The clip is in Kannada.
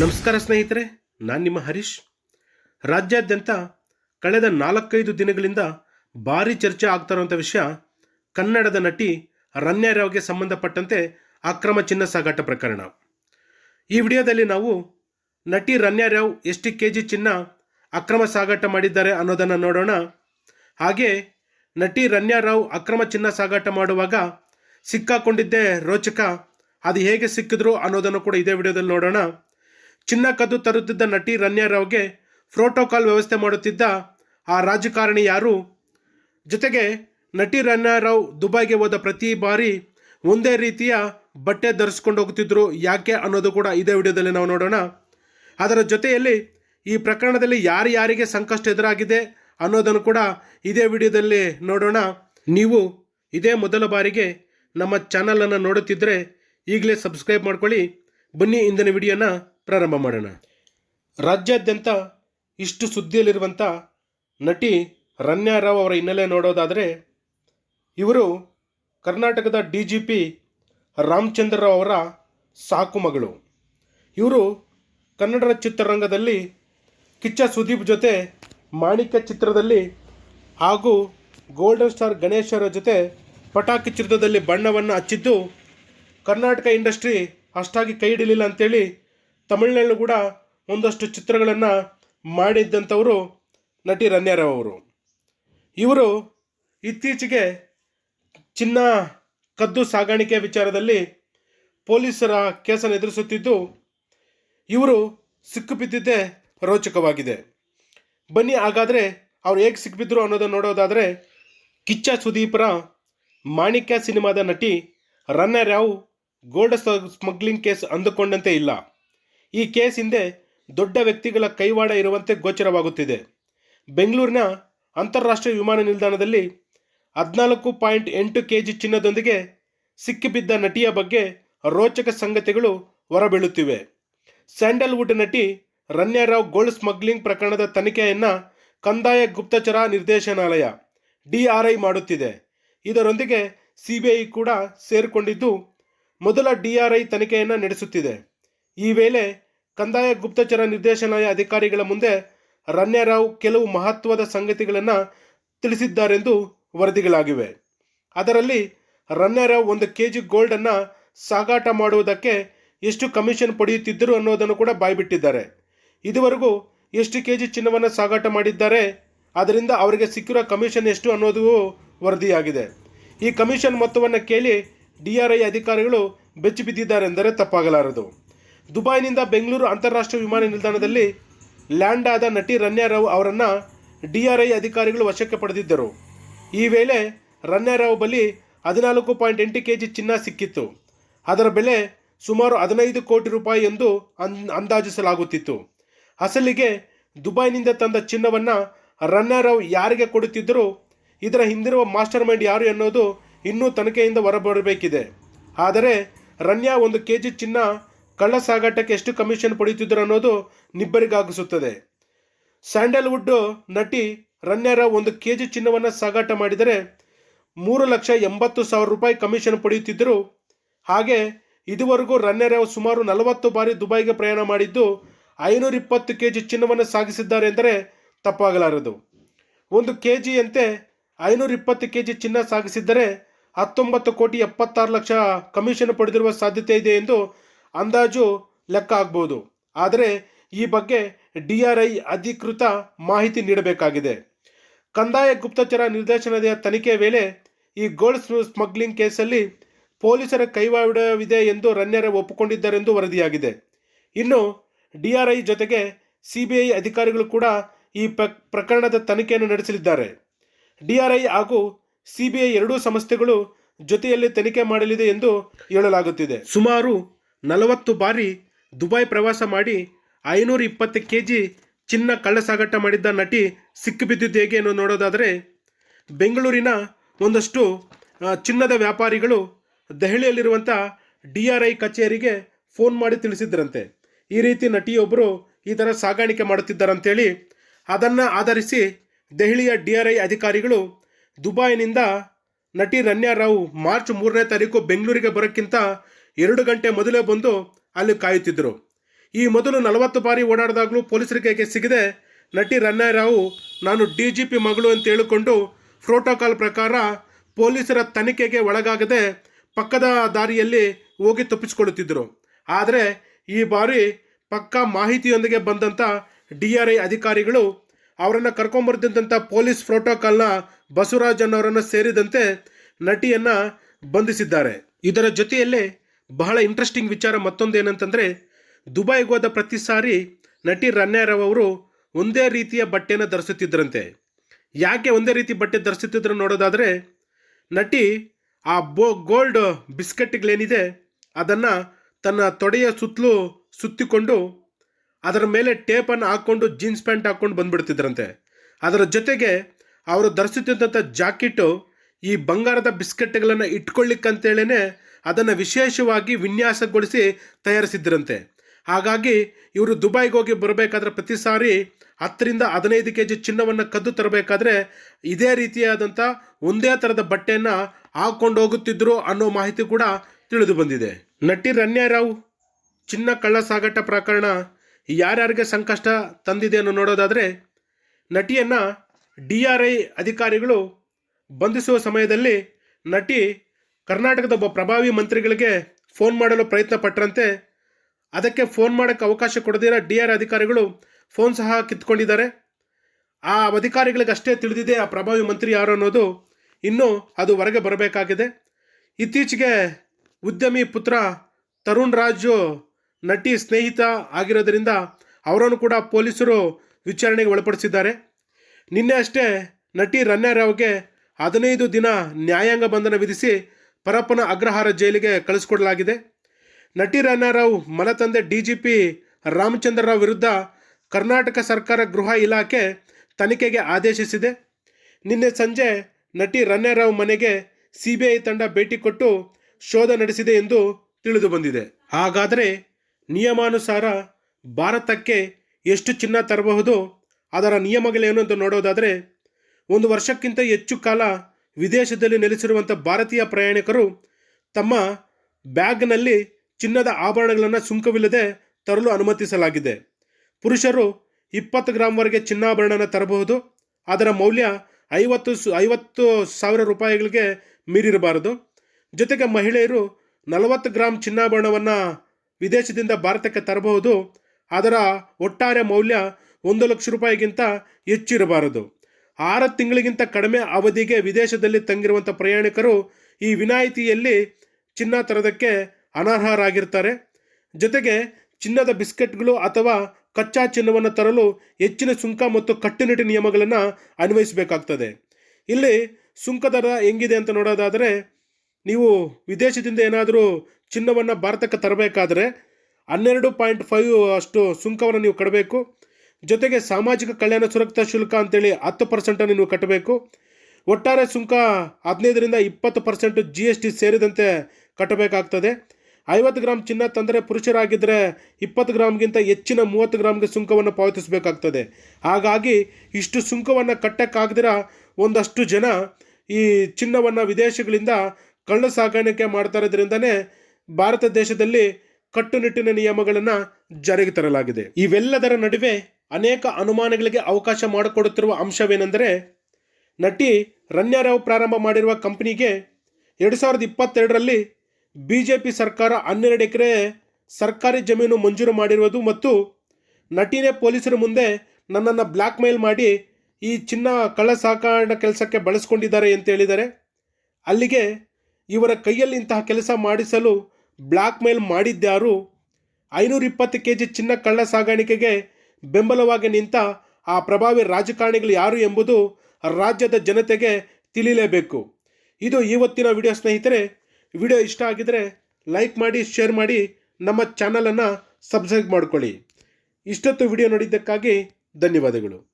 ನಮಸ್ಕಾರ ಸ್ನೇಹಿತರೆ, ನಾನು ನಿಮ್ಮ ಹರೀಶ್. ರಾಜ್ಯಾದ್ಯಂತ ಕಳೆದ ನಾಲ್ಕೈದು ದಿನಗಳಿಂದ ಭಾರಿ ಚರ್ಚೆ ಆಗ್ತಾ ಇರುವಂಥ ವಿಷಯ ಕನ್ನಡದ ನಟಿ ರನ್ಯಾ ರಾವ್ಗೆ ಸಂಬಂಧಪಟ್ಟಂತೆ ಅಕ್ರಮ ಚಿನ್ನ ಸಾಗಾಟ ಪ್ರಕರಣ. ಈ ವಿಡಿಯೋದಲ್ಲಿ ನಾವು ನಟಿ ರನ್ಯಾ ರಾವ್ ಎಷ್ಟು ಕೆ ಜಿ ಚಿನ್ನ ಅಕ್ರಮ ಸಾಗಾಟ ಮಾಡಿದ್ದಾರೆ ಅನ್ನೋದನ್ನು ನೋಡೋಣ. ಹಾಗೆ ನಟಿ ರನ್ಯಾ ರಾವ್ ಅಕ್ರಮ ಚಿನ್ನ ಸಾಗಾಟ ಮಾಡುವಾಗ ಸಿಕ್ಕಾಕೊಂಡಿದ್ದೇ ರೋಚಕ, ಅದು ಹೇಗೆ ಸಿಕ್ಕಿದ್ರು ಅನ್ನೋದನ್ನು ಕೂಡ ಇದೇ ವಿಡಿಯೋದಲ್ಲಿ ನೋಡೋಣ. ಚಿನ್ನ ಕದ್ದು ತರುತ್ತಿದ್ದ ನಟಿ ರನ್ಯಾರಾವ್ಗೆ ಪ್ರೋಟೋಕಾಲ್ ವ್ಯವಸ್ಥೆ ಮಾಡುತ್ತಿದ್ದ ಆ ರಾಜಕಾರಣಿ ಯಾರು? ಜೊತೆಗೆ ನಟಿ ರನ್ಯಾರಾವ್ ದುಬೈಗೆ ಹೋದ ಪ್ರತಿ ಬಾರಿ ಒಂದೇ ರೀತಿಯ ಬಟ್ಟೆ ಧರಿಸ್ಕೊಂಡು ಹೋಗ್ತಿದ್ರು. ಯಾಕೆ ಅನ್ನೋದು ಕೂಡ ಇದೇ ವಿಡಿಯೋದಲ್ಲಿ ನಾವು ನೋಡೋಣ. ಅದರ ಜೊತೆಯಲ್ಲಿ ಈ ಪ್ರಕರಣದಲ್ಲಿ ಯಾರ್ಯಾರಿಗೆ ಸಂಕಷ್ಟ ಎದುರಾಗಿದೆ ಅನ್ನೋದನ್ನು ಕೂಡ ಇದೇ ವಿಡಿಯೋದಲ್ಲಿ ನೋಡೋಣ. ನೀವು ಇದೇ ಮೊದಲ ಬಾರಿಗೆ ನಮ್ಮ ಚಾನಲನ್ನು ನೋಡುತ್ತಿದ್ದರೆ ಈಗಲೇ ಸಬ್ಸ್ಕ್ರೈಬ್ ಮಾಡ್ಕೊಳ್ಳಿ. ಬನ್ನಿ ಇಂದಿನ ವಿಡಿಯೋನ ಪ್ರಾರಂಭ ಮಾಡೋಣ. ರಾಜ್ಯಾದ್ಯಂತ ಇಷ್ಟು ಸುದ್ದಿಯಲ್ಲಿರುವಂಥ ನಟಿ ರನ್ಯಾ ರಾವ್ ಅವರ ಹಿನ್ನೆಲೆ ನೋಡೋದಾದರೆ, ಇವರು ಕರ್ನಾಟಕದ D G P Ramachandra Rao ಅವರ ಸಾಕು ಮಗಳು. ಇವರು ಕನ್ನಡ ಚಿತ್ರರಂಗದಲ್ಲಿ ಕಿಚ್ಚ ಸುದೀಪ್ ಜೊತೆ ಮಾಣಿಕ್ಯ ಚಿತ್ರದಲ್ಲಿ ಹಾಗೂ ಗೋಲ್ಡನ್ ಸ್ಟಾರ್ ಗಣೇಶರ ಜೊತೆ ಪಟಾಕಿ ಚಿತ್ರದಲ್ಲಿ ಬಣ್ಣವನ್ನು ಹಚ್ಚಿದ್ದು, ಕರ್ನಾಟಕ ಇಂಡಸ್ಟ್ರಿ ಅಷ್ಟಾಗಿ ಕೈ ಹಿಡಿಲಿಲ್ಲ ಅಂತೇಳಿ ತಮಿಳಿನಲ್ಲೂ ಕೂಡ ಒಂದಷ್ಟು ಚಿತ್ರಗಳನ್ನು ಮಾಡಿದ್ದಂಥವರು ನಟಿ ರನ್ಯಾರಾವ್ ಅವರು. ಇವರು ಇತ್ತೀಚೆಗೆ ಚಿನ್ನ ಕದ್ದು ಸಾಗಾಣಿಕೆ ವಿಚಾರದಲ್ಲಿ ಪೊಲೀಸರ ಕೇಸನ್ನು ಎದುರಿಸುತ್ತಿದ್ದು, ಇವರು ಸಿಕ್ಕಿಬಿದ್ದಿದ್ದೇ ರೋಚಕವಾಗಿದೆ. ಬನ್ನಿ ಹಾಗಾದರೆ ಅವ್ರು ಹೇಗೆ ಸಿಕ್ಕಿಬಿದ್ರು ಅನ್ನೋದನ್ನು ನೋಡೋದಾದರೆ, ಕಿಚ್ಚ ಸುದೀಪರ ಮಾಣಿಕ್ಯ ಸಿನಿಮಾದ ನಟಿ Ranya Rao gold smuggling case ಅಂದುಕೊಂಡಂತೆ ಇಲ್ಲ. ಈ ಕೇಸ್ ಹಿಂದೆ ದೊಡ್ಡ ವ್ಯಕ್ತಿಗಳ ಕೈವಾಡ ಇರುವಂತೆ ಗೋಚರವಾಗುತ್ತಿದೆ. ಬೆಂಗಳೂರಿನ ಅಂತಾರಾಷ್ಟ್ರೀಯ ವಿಮಾನ ನಿಲ್ದಾಣದಲ್ಲಿ ಹದಿನಾಲ್ಕು ಪಾಯಿಂಟ್ ಎಂಟು ಕೆ ಜಿ ಚಿನ್ನದೊಂದಿಗೆ ಸಿಕ್ಕಿಬಿದ್ದ ನಟಿಯ ಬಗ್ಗೆ ರೋಚಕ ಸಂಗತಿಗಳು ಹೊರಬೀಳುತ್ತಿವೆ. ಸ್ಯಾಂಡಲ್ವುಡ್ ನಟಿ ರನ್ಯಾರಾವ್ ಗೋಲ್ಡ್ ಸ್ಮಗ್ಲಿಂಗ್ ಪ್ರಕರಣದ ತನಿಖೆಯನ್ನು ಕಂದಾಯ ಗುಪ್ತಚರ ನಿರ್ದೇಶನಾಲಯ ಡಿಆರ್ಐ ಮಾಡುತ್ತಿದೆ. ಇದರೊಂದಿಗೆ ಸಿಬಿಐ ಕೂಡ ಸೇರಿಕೊಂಡಿದ್ದು, ಮೊದಲ ಡಿಆರ್ಐ ತನಿಖೆಯನ್ನು ನಡೆಸುತ್ತಿದೆ. ಈ ವೇಳೆ ಕಂದಾಯ ಗುಪ್ತಚರ ನಿರ್ದೇಶನಾಲಯ ಅಧಿಕಾರಿಗಳ ಮುಂದೆ ರಣ್ಯರಾವ್ ರಾವ್ ಕೆಲವು ಮಹತ್ವದ ಸಂಗತಿಗಳನ್ನು ತಿಳಿಸಿದ್ದಾರೆಂದು ವರದಿಗಳಾಗಿವೆ. ಅದರಲ್ಲಿ ರಣ್ಯರಾವ್ ರಾವ್ ಒಂದು ಕೆ ಜಿ ಗೋಲ್ಡನ್ನು ಸಾಗಾಟ ಮಾಡುವುದಕ್ಕೆ ಎಷ್ಟು ಕಮಿಷನ್ ಪಡೆಯುತ್ತಿದ್ದರು ಅನ್ನೋದನ್ನು ಕೂಡ ಬಾಯ್ಬಿಟ್ಟಿದ್ದಾರೆ. ಇದುವರೆಗೂ ಎಷ್ಟು ಕೆ ಜಿ ಚಿನ್ನವನ್ನು ಸಾಗಾಟ ಮಾಡಿದ್ದಾರೆ, ಅದರಿಂದ ಅವರಿಗೆ ಸಿಕ್ಕಿರೋ ಕಮಿಷನ್ ಎಷ್ಟು ಅನ್ನೋದು ವರದಿಯಾಗಿದೆ. ಈ ಕಮಿಷನ್ ಮೊತ್ತವನ್ನು ಕೇಳಿ ಡಿಆರ್ಐ ಅಧಿಕಾರಿಗಳು ಬೆಚ್ಚಿ ಬಿದ್ದಿದ್ದಾರೆಂದರೆ ತಪ್ಪಾಗಲಾರದು. ದುಬೈನಿಂದ ಬೆಂಗಳೂರು ಅಂತಾರಾಷ್ಟ್ರೀಯ ವಿಮಾನ ನಿಲ್ದಾಣದಲ್ಲಿ ಲ್ಯಾಂಡ್ ಆದ ನಟಿ ರನ್ಯಾ ರಾವ್ ಅವರನ್ನು ಡಿಆರ್ಐ ಅಧಿಕಾರಿಗಳು ವಶಕ್ಕೆ ಪಡೆದಿದ್ದರು. ಈ ವೇಳೆ ರನ್ಯಾ ರಾವ್ ಬಳಿ ಹದಿನಾಲ್ಕು ಪಾಯಿಂಟ್ ಎಂಟು ಕೆ ಜಿ ಚಿನ್ನ ಸಿಕ್ಕಿತ್ತು. ಅದರ ಬೆಲೆ ಸುಮಾರು ಹದಿನೈದು ಕೋಟಿ ರೂಪಾಯಿ ಎಂದು ಅಂದ್, ಅಂದಾಜಿಸಲಾಗುತ್ತಿತ್ತು. ಅಸಲಿಗೆ ದುಬೈನಿಂದ ತಂದ ಚಿನ್ನವನ್ನು ರನ್ಯಾ ರಾವ್ ಯಾರಿಗೆ ಕೊಡುತ್ತಿದ್ದರೂ, ಇದರ ಹಿಂದಿರುವ ಮಾಸ್ಟರ್ ಮೈಂಡ್ ಯಾರು ಎನ್ನುವುದು ಇನ್ನೂ ತನಿಖೆಯಿಂದ ಹೊರಬರಬೇಕಿದೆ. ಆದರೆ ರನ್ಯಾ ಒಂದು ಕೆ ಜಿ ಚಿನ್ನ ಕಳ್ಳ ಸಾಗಾಟಕ್ಕೆ ಎಷ್ಟು ಕಮಿಷನ್ ಪಡೆಯುತ್ತಿದ್ದರು ಅನ್ನೋದು ನಿಬ್ಬರಿಗಾಗಿಸುತ್ತದೆ. ಸ್ಯಾಂಡಲ್ವುಡ್ ನಟಿ ರನ್ಯಾರ ಒಂದು ಕೆ ಜಿ ಚಿನ್ನವನ್ನು ಸಾಗಾಟ ಮಾಡಿದರೆ ಮೂರು ಲಕ್ಷ ಎಂಬತ್ತು ಸಾವಿರ ರೂಪಾಯಿ ಕಮಿಷನ್ ಪಡೆಯುತ್ತಿದ್ದರು. ಹಾಗೆ ಇದುವರೆಗೂ ರನ್ಯರ ಸುಮಾರು ನಲವತ್ತು ಬಾರಿ ದುಬೈಗೆ ಪ್ರಯಾಣ ಮಾಡಿದ್ದು ಐನೂರ ಇಪ್ಪತ್ತು ಕೆ ಜಿ ಚಿನ್ನವನ್ನು ಸಾಗಿಸಿದ್ದಾರೆ ಎಂದರೆ ತಪ್ಪಾಗಲಾರದು. ಒಂದು ಕೆ ಜಿಯಂತೆ ಐನೂರ ಇಪ್ಪತ್ತು ಕೆ ಜಿ ಚಿನ್ನ ಸಾಗಿಸಿದ್ದರೆ ಹತ್ತೊಂಬತ್ತು ಕೋಟಿ ಎಪ್ಪತ್ತಾರು ಲಕ್ಷ ಕಮಿಷನ್ ಪಡೆದಿರುವ ಸಾಧ್ಯತೆ ಇದೆ ಎಂದು ಅಂದಾಜು ಲೆಕ್ಕ ಆಗ್ಬೋದು. ಆದರೆ ಈ ಬಗ್ಗೆ ಡಿಆರ್ಐ ಅಧಿಕೃತ ಮಾಹಿತಿ ನೀಡಬೇಕಾಗಿದೆ. ಕಂದಾಯ ಗುಪ್ತಚರ ನಿರ್ದೇಶನದ ತನಿಖೆ ವೇಳೆ ಈ ಗೋಲ್ಡ್ ಸ್ಮಗ್ಲಿಂಗ್ ಕೇಸಲ್ಲಿ ಪೊಲೀಸರ ಕೈವಾಡವಿದೆ ಎಂದು ರಣ್ಯರ ಒಪ್ಪಿಕೊಂಡಿದ್ದಾರೆಂದು ವರದಿಯಾಗಿದೆ. ಇನ್ನು ಡಿಆರ್ಐ ಜೊತೆಗೆ ಸಿಬಿಐ ಅಧಿಕಾರಿಗಳು ಕೂಡ ಈ ಪ್ರಕರಣದ ತನಿಖೆಯನ್ನು ನಡೆಸಲಿದ್ದಾರೆ. ಡಿಆರ್ಐ ಹಾಗೂ ಸಿಬಿಐ ಎರಡೂ ಸಂಸ್ಥೆಗಳು ಜೊತೆಯಲ್ಲಿ ತನಿಖೆ ಮಾಡಲಿದೆ ಎಂದು ಹೇಳಲಾಗುತ್ತಿದೆ. ಸುಮಾರು ನಲವತ್ತು ಬಾರಿ ದುಬೈ ಪ್ರವಾಸ ಮಾಡಿ ಐನೂರ ಇಪ್ಪತ್ತು ಕೆ ಜಿ ಚಿನ್ನ ಕಳ್ಳಸಾಗಾಟ ಮಾಡಿದ್ದ ನಟಿ ಸಿಕ್ಕಿಬಿದ್ದಿದ್ದು ಹೇಗೆ ಅನ್ನೋ ನೋಡೋದಾದರೆ, ಬೆಂಗಳೂರಿನ ಒಂದಷ್ಟು ಚಿನ್ನದ ವ್ಯಾಪಾರಿಗಳು ದೆಹಲಿಯಲ್ಲಿರುವಂಥ ಡಿ ಆರ್ ಐ ಕಚೇರಿಗೆ ಫೋನ್ ಮಾಡಿ ತಿಳಿಸಿದ್ರಂತೆ. ಈ ರೀತಿ ನಟಿಯೊಬ್ಬರು ಈ ಥರ ಸಾಗಾಣಿಕೆ ಮಾಡುತ್ತಿದ್ದಾರಂತೇಳಿ, ಅದನ್ನು ಆಧರಿಸಿ ದೆಹಲಿಯ ಡಿ ಆರ್ ಐ ಅಧಿಕಾರಿಗಳು ದುಬೈನಿಂದ ನಟಿ ರನ್ಯಾ ರಾವ್ ಮಾರ್ಚ್ ಮೂರನೇ ತಾರೀಕು ಬೆಂಗಳೂರಿಗೆ ಬರೋಕ್ಕಿಂತ ಎರಡು ಗಂಟೆ ಮೊದಲೇ ಬಂದು ಅಲ್ಲಿ ಕಾಯುತ್ತಿದ್ದರು. ಈ ಮೊದಲು ನಲವತ್ತು ಬಾರಿ ಓಡಾಡಿದಾಗಲೂ ಪೊಲೀಸರ ಕೈಗೆ ಸಿಗದೆ ನಟಿ ರನ್ನಾರಾವು, ನಾನು ಡಿ ಜಿ ಪಿ ಮಗಳು ಅಂತ ಹೇಳಿಕೊಂಡು ಪ್ರೋಟೋಕಾಲ್ ಪ್ರಕಾರ ಪೊಲೀಸರ ತನಿಖೆಗೆ ಒಳಗಾಗದೆ ಪಕ್ಕದ ದಾರಿಯಲ್ಲಿ ಹೋಗಿ ತಪ್ಪಿಸಿಕೊಳ್ಳುತ್ತಿದ್ದರು. ಆದರೆ ಈ ಬಾರಿ ಪಕ್ಕಾ ಮಾಹಿತಿಯೊಂದಿಗೆ ಬಂದಂಥ ಡಿ ಆರ್ ಐ ಅಧಿಕಾರಿಗಳು ಅವರನ್ನು ಕರ್ಕೊಂಬರ್ತಿದ್ದಂಥ ಪೊಲೀಸ್ ಪ್ರೋಟೋಕಾಲ್ನ ಬಸವರಾಜ್ ಅನ್ನೋರನ್ನು ಸೇರಿದಂತೆ ನಟಿಯನ್ನು ಬಂಧಿಸಿದ್ದಾರೆ. ಇದರ ಜೊತೆಯಲ್ಲೇ ಬಹಳ ಇಂಟ್ರೆಸ್ಟಿಂಗ್ ವಿಚಾರ ಮತ್ತೊಂದು ಏನಂತಂದರೆ ದುಬೈಗೆ ಹೋದ ಪ್ರತಿ ಸಾರಿ ನಟಿ ರನ್ಯಾರವ್ ಅವರು ಒಂದೇ ರೀತಿಯ ಬಟ್ಟೆಯನ್ನು ಧರಿಸುತ್ತಿದ್ದರಂತೆ ಯಾಕೆ ಒಂದೇ ರೀತಿ ಬಟ್ಟೆ ಧರಿಸುತ್ತಿದ್ರು ನೋಡೋದಾದರೆ, ನಟಿ ಆ ಬೋ, ಗೋಲ್ಡ್ ಬಿಸ್ಕೆಟ್ಗಳೇನಿದೆ, ಅದನ್ನು ತನ್ನ ತೊಡೆಯ ಸುತ್ತಲೂ ಸುತ್ತಿಕೊಂಡು ಅದರ ಮೇಲೆ ಟೇಪನ್ನು ಹಾಕ್ಕೊಂಡು, ಜೀನ್ಸ್ ಪ್ಯಾಂಟ್ ಹಾಕ್ಕೊಂಡು ಬಂದುಬಿಡ್ತಿದ್ರಂತೆ. ಅದರ ಜೊತೆಗೆ ಅವರು ಧರಿಸುತ್ತಿದ್ದಂಥ ಜಾಕೆಟು ಈ ಬಂಗಾರದ ಬಿಸ್ಕೆಟ್ಗಳನ್ನು ಇಟ್ಕೊಳ್ಳಿಕ್ಕಂತೇಳೇ ಅದನ್ನು ವಿಶೇಷವಾಗಿ ವಿನ್ಯಾಸಗೊಳಿಸಿ ತಯಾರಿಸಿದ್ರಂತೆ. ಹಾಗಾಗಿ ಇವರು ದುಬೈಗೆ ಹೋಗಿ ಬರಬೇಕಾದ್ರೆ ಪ್ರತಿ ಸಾರಿ ಹತ್ತರಿಂದ ಹದಿನೈದು ಕೆ ಜಿ ಚಿನ್ನವನ್ನು ಕದ್ದು ತರಬೇಕಾದ್ರೆ ಇದೇ ರೀತಿಯಾದಂಥ ಒಂದೇ ಥರದ ಬಟ್ಟೆಯನ್ನು ಹಾಕ್ಕೊಂಡು ಹೋಗುತ್ತಿದ್ದರು ಅನ್ನೋ ಮಾಹಿತಿ ಕೂಡ ತಿಳಿದು ಬಂದಿದೆ. ನಟಿ ರನ್ಯಾರಾವ್ ಚಿನ್ನ ಕಳ್ಳ ಸಾಗಾಟ ಪ್ರಕರಣ ಯಾರ್ಯಾರಿಗೆ ಸಂಕಷ್ಟ ತಂದಿದೆ ಅನ್ನೋ ನೋಡೋದಾದರೆ ನಟಿಯನ್ನು ಡಿ ಆರ್ ಐ ಅಧಿಕಾರಿಗಳು ಬಂಧಿಸುವ ಸಮಯದಲ್ಲಿ ನಟಿ ಕರ್ನಾಟಕದ ಒಬ್ಬ ಪ್ರಭಾವಿ ಮಂತ್ರಿಗಳಿಗೆ ಫೋನ್ ಮಾಡಲು ಪ್ರಯತ್ನ ಪಟ್ಟರಂತೆ ಅದಕ್ಕೆ ಫೋನ್ ಮಾಡೋಕ್ಕೆ ಅವಕಾಶ ಕೊಡದಿರೋ ಡಿ ಆರ್ ಅಧಿಕಾರಿಗಳು ಫೋನ್ ಸಹ ಕಿತ್ಕೊಂಡಿದ್ದಾರೆ. ಆ ಅಧಿಕಾರಿಗಳಿಗೆ ಅಷ್ಟೇ ತಿಳಿದಿದೆ ಆ ಪ್ರಭಾವಿ ಮಂತ್ರಿ ಯಾರು ಅನ್ನೋದು. ಇನ್ನೂ ಅದು ಹೊರಗೆ ಬರಬೇಕಾಗಿದೆ. ಇತ್ತೀಚೆಗೆ ಉದ್ಯಮಿ ಪುತ್ರ ತರುಣ್ ರಾಜು ನಟಿ ಸ್ನೇಹಿತ ಆಗಿರೋದರಿಂದ ಅವರನ್ನು ಕೂಡ ಪೊಲೀಸರು ವಿಚಾರಣೆಗೆ ಒಳಪಡಿಸಿದ್ದಾರೆ. ನಿನ್ನೆ ಅಷ್ಟೇ ನಟಿ ರನ್ಯಾರಾವ್ಗೆ ಹದಿನೈದು ದಿನ ನ್ಯಾಯಾಂಗ ಬಂಧನ ವಿಧಿಸಿ ಪರಪ್ಪನ ಅಗ್ರಹಾರ ಜೈಲಿಗೆ ಕಳಿಸ್ಕೊಡಲಾಗಿದೆ. ನಟಿ Rao, ಮಲತಂದೆ D G P Ramachandra Rao ವಿರುದ್ಧ ಕರ್ನಾಟಕ ಸರ್ಕಾರ ಗೃಹ ಇಲಾಖೆ ತನಿಖೆಗೆ ಆದೇಶಿಸಿದೆ. ನಿನ್ನೆ ಸಂಜೆ ನಟಿ ರಾವ್ ಮನೆಗೆ ಸಿ ಬಿ ಐ ತಂಡ ಭೇಟಿ ಕೊಟ್ಟು ಶೋಧ ನಡೆಸಿದೆ ಎಂದು ತಿಳಿದು ಬಂದಿದೆ. ಹಾಗಾದರೆ ನಿಯಮಾನುಸಾರ ಭಾರತಕ್ಕೆ ಎಷ್ಟು ಚಿನ್ನ ತರಬಹುದು? ಅದರ ನಿಯಮಗಳೇನು ಅಂತ ನೋಡೋದಾದರೆ, ಒಂದು ವರ್ಷಕ್ಕಿಂತ ಹೆಚ್ಚು ಕಾಲ ವಿದೇಶದಲ್ಲಿ ನೆಲೆಸಿರುವಂಥ ಭಾರತೀಯ ಪ್ರಯಾಣಿಕರು ತಮ್ಮ ಬ್ಯಾಗ್ನಲ್ಲಿ ಚಿನ್ನದ ಆಭರಣಗಳನ್ನು ಸುಂಕವಿಲ್ಲದೆ ತರಲು ಅನುಮತಿಸಲಾಗಿದೆ. ಪುರುಷರು ಇಪ್ಪತ್ತು ಗ್ರಾಮ್ವರೆಗೆ ಚಿನ್ನಾಭರಣನ ತರಬಹುದು. ಅದರ ಮೌಲ್ಯ ಐವತ್ತು ಸು, ಐವತ್ತು ಸಾವಿರ ರೂಪಾಯಿಗಳಿಗೆ ಮೀರಿರಬಾರದು. ಜೊತೆಗೆ ಮಹಿಳೆಯರು ನಲವತ್ತು ಗ್ರಾಂ ಚಿನ್ನಾಭರಣವನ್ನು ವಿದೇಶದಿಂದ ಭಾರತಕ್ಕೆ ತರಬಹುದು. ಅದರ ಒಟ್ಟಾರೆ ಮೌಲ್ಯ ಒಂದು ಲಕ್ಷ ರೂಪಾಯಿಗಿಂತ ಹೆಚ್ಚಿರಬಾರದು. ಆರು ತಿಂಗಳಿಗಿಂತ ಕಡಿಮೆ ಅವಧಿಗೆ ವಿದೇಶದಲ್ಲಿ ತಂಗಿರುವಂಥ ಪ್ರಯಾಣಿಕರು ಈ ವಿನಾಯಿತಿಯಲ್ಲಿ ಚಿನ್ನ ತರೋದಕ್ಕೆ ಅನರ್ಹರಾಗಿರ್ತಾರೆ. ಜೊತೆಗೆ ಚಿನ್ನದ ಬಿಸ್ಕೆಟ್ಗಳು ಅಥವಾ ಕಚ್ಚಾ ಚಿನ್ನವನ್ನು ತರಲು ಹೆಚ್ಚಿನ ಸುಂಕ ಮತ್ತು ಕಟ್ಟುನಿಟ್ಟು ನಿಯಮಗಳನ್ನು ಅನ್ವಯಿಸಬೇಕಾಗ್ತದೆ. ಇಲ್ಲಿ ಸುಂಕ ದರ ಹೆಂಗಿದೆ ಅಂತ ನೋಡೋದಾದರೆ, ನೀವು ವಿದೇಶದಿಂದ ಏನಾದರೂ ಚಿನ್ನವನ್ನು ಭಾರತಕ್ಕೆ ತರಬೇಕಾದರೆ ಹನ್ನೆರಡು ಪಾಯಿಂಟ್ ಫೈವ್ ಅಷ್ಟು ಸುಂಕವನ್ನು ನೀವು ಕಟ್ಟಬೇಕು. ಜೊತೆಗೆ ಸಾಮಾಜಿಕ ಕಲ್ಯಾಣ ಸುರಕ್ಷತಾ ಶುಲ್ಕ ಅಂತೇಳಿ ಹತ್ತು ಪರ್ಸೆಂಟನ್ನು ನೀವು ಕಟ್ಟಬೇಕು. ಒಟ್ಟಾರೆ ಸುಂಕ ಹದಿನೈದರಿಂದ ಇಪ್ಪತ್ತು ಪರ್ಸೆಂಟ್ ಜಿ ಎಸ್ ಟಿ ಸೇರಿದಂತೆ ಕಟ್ಟಬೇಕಾಗ್ತದೆ. ಐವತ್ತು ಗ್ರಾಮ್ ಚಿನ್ನ ತಂದರೆ ಪುರುಷರಾಗಿದ್ದರೆ ಇಪ್ಪತ್ತು ಗ್ರಾಮ್ಗಿಂತ ಹೆಚ್ಚಿನ ಮೂವತ್ತು ಗ್ರಾಮ್ಗೆ ಸುಂಕವನ್ನು ಪಾವತಿಸಬೇಕಾಗ್ತದೆ. ಹಾಗಾಗಿ ಇಷ್ಟು ಸುಂಕವನ್ನು ಕಟ್ಟಕ್ಕಾಗದಿರ ಒಂದಷ್ಟು ಜನ ಈ ಚಿನ್ನವನ್ನು ವಿದೇಶಗಳಿಂದ ಕಳ್ಳ ಸಾಗಾಣಿಕೆ ಮಾಡ್ತಾ ಇರೋದ್ರಿಂದನೇ ಭಾರತ ದೇಶದಲ್ಲಿ ಕಟ್ಟುನಿಟ್ಟಿನ ನಿಯಮಗಳನ್ನು ಜಾರಿಗೆ ತರಲಾಗಿದೆ. ಇವೆಲ್ಲದರ ನಡುವೆ ಅನೇಕ ಅನುಮಾನಗಳಿಗೆ ಅವಕಾಶ ಮಾಡಿಕೊಡುತ್ತಿರುವ ಅಂಶವೇನೆಂದರೆ, ನಟಿ ರನ್ಯಾರಾವ್ ಪ್ರಾರಂಭ ಮಾಡಿರುವ ಕಂಪನಿಗೆ ಎರಡು ಸಾವಿರದ ಇಪ್ಪತ್ತೆರಡರಲ್ಲಿ ಬಿ ಜೆ ಪಿ ಸರ್ಕಾರ ಹನ್ನೆರಡು ಎಕರೆ ಸರ್ಕಾರಿ ಜಮೀನು ಮಂಜೂರು ಮಾಡಿರುವುದು ಮತ್ತು ನಟಿನೇ ಪೊಲೀಸರ ಮುಂದೆ ನನ್ನನ್ನು ಬ್ಲ್ಯಾಕ್ ಮೇಲ್ ಮಾಡಿ ಈ ಚಿನ್ನ ಕಳ್ಳ ಸಾಕಾಣ ಕೆಲಸಕ್ಕೆ ಬಳಸ್ಕೊಂಡಿದ್ದಾರೆ ಅಂತ ಹೇಳಿದ್ದಾರೆ ಅಲ್ಲಿಗೆ ಇವರ ಕೈಯಲ್ಲಿ ಇಂತಹ ಕೆಲಸ ಮಾಡಿಸಲು ಬ್ಲ್ಯಾಕ್ ಮೇಲ್ ಮಾಡಿದ್ದಾರು ಐನೂರ ಇಪ್ಪತ್ತು ಕೆ ಜಿ ಚಿನ್ನ ಕಳ್ಳ ಸಾಗಾಣಿಕೆಗೆ ಬೆಂಬಲವಾಗಿ ನಿಂತ ಆ ಪ್ರಭಾವಿ ರಾಜಕಾರಣಿಗಳು ಯಾರು ಎಂಬುದು ರಾಜ್ಯದ ಜನತೆಗೆ ತಿಳಿಯಲೇಬೇಕು. ಇದು ಇವತ್ತಿನ ವಿಡಿಯೋ ಸ್ನೇಹಿತರೆ. ವಿಡಿಯೋ ಇಷ್ಟ ಆಗಿದರೆ ಲೈಕ್ ಮಾಡಿ, ಶೇರ್ ಮಾಡಿ, ನಮ್ಮ ಚಾನಲನ್ನು ಸಬ್ಸ್ಕ್ರೈಬ್ ಮಾಡಿಕೊಳ್ಳಿ. ಇಷ್ಟೊತ್ತು ವಿಡಿಯೋ ನೋಡಿದ್ದಕ್ಕಾಗಿ ಧನ್ಯವಾದಗಳು.